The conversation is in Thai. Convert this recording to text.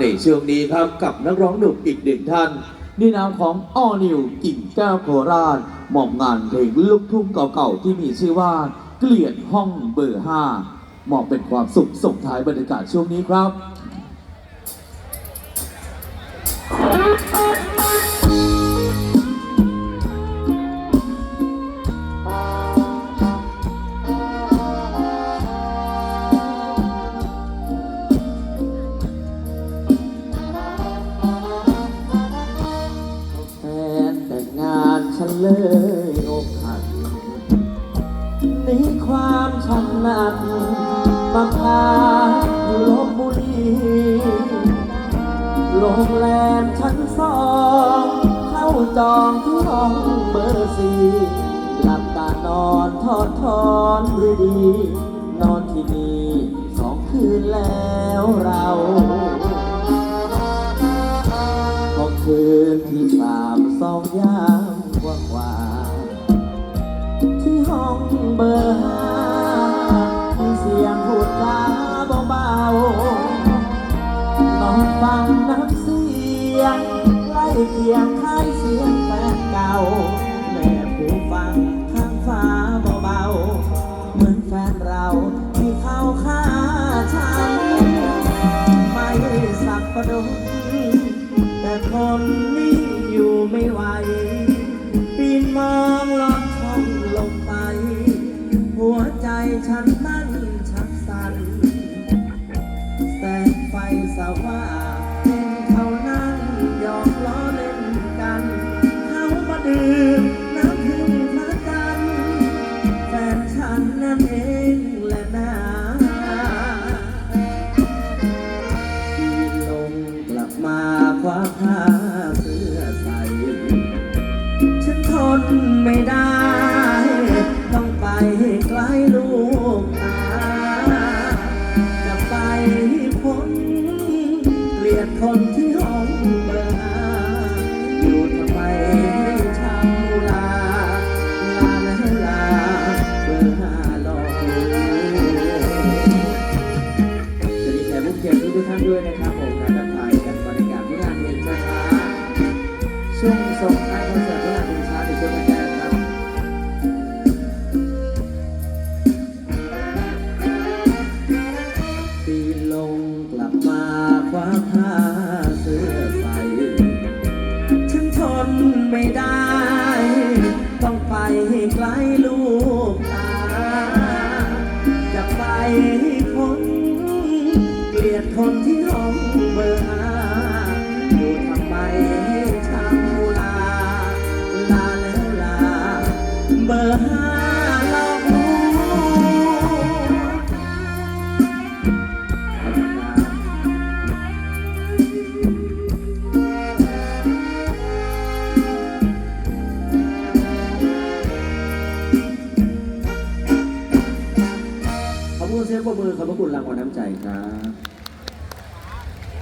ในช่วงนี้ครับกับนักร้องหนุ่มอีกหนึ่งท่านในนามของอ้อนิวกิ่งแก้วโคราชมอบงานเพลงลูกทุ่งเก่าๆ ที่มีชื่อว่า เกลียดห้องเบอร์ห้ามอบเป็นความสุขส่งท้ายบรรยากาศช่วงนี้ครับ เลยอกหักหนีความช้ำหนักมาพาอยู่ลบบุรีโรงแรมชั้นสองเข้าจองที่ห้องเบอร์สี่หลับตานอนทอดทอนหรือดี นอนที่นี่สองคืนแล้วเราพอคืนที่สามสองยา เบอร์ห้ามีเสียงพูดจาเบาๆนอนฟังน้ำเสียงใกล้เคียงคล้ายเสียงแฟนเก่าแม่ผู้ฟังข้างฟ้าเบาๆเหมือนแฟนเราที่เข้าฆ่าฉันไม่สักประดงแต่คนนี้ ฉันนั้นชักสันแสงไฟสว่างเห็นเขานั่งหยอกล้อเล่นกัน เขามาดื่มน้ำพึ่งพระจันทร์แฟนฉันนั่นเองแหละนะลงกลับมาคว้าผ้าเสื้อใส่ ฉันทนไม่ได้ คนที่ห้องเบอร์ห้าอยู่ทำไมช้ำลา ลาแล้วลาเบอร์ห้าหลอกลวงสวัสดีแขกผู้เกียรติทุกท่านด้วยนะครับ คว้าผ้าเสื้อใส่ฉันทนไม่ได้ ต้องไปให้ไกลลูกตา จะไปให้พ้นเกลียดคนที่ห้องเบอร์ห้า เสียงปรบมือขอบพระคุณรางวัลน้ำใจครับ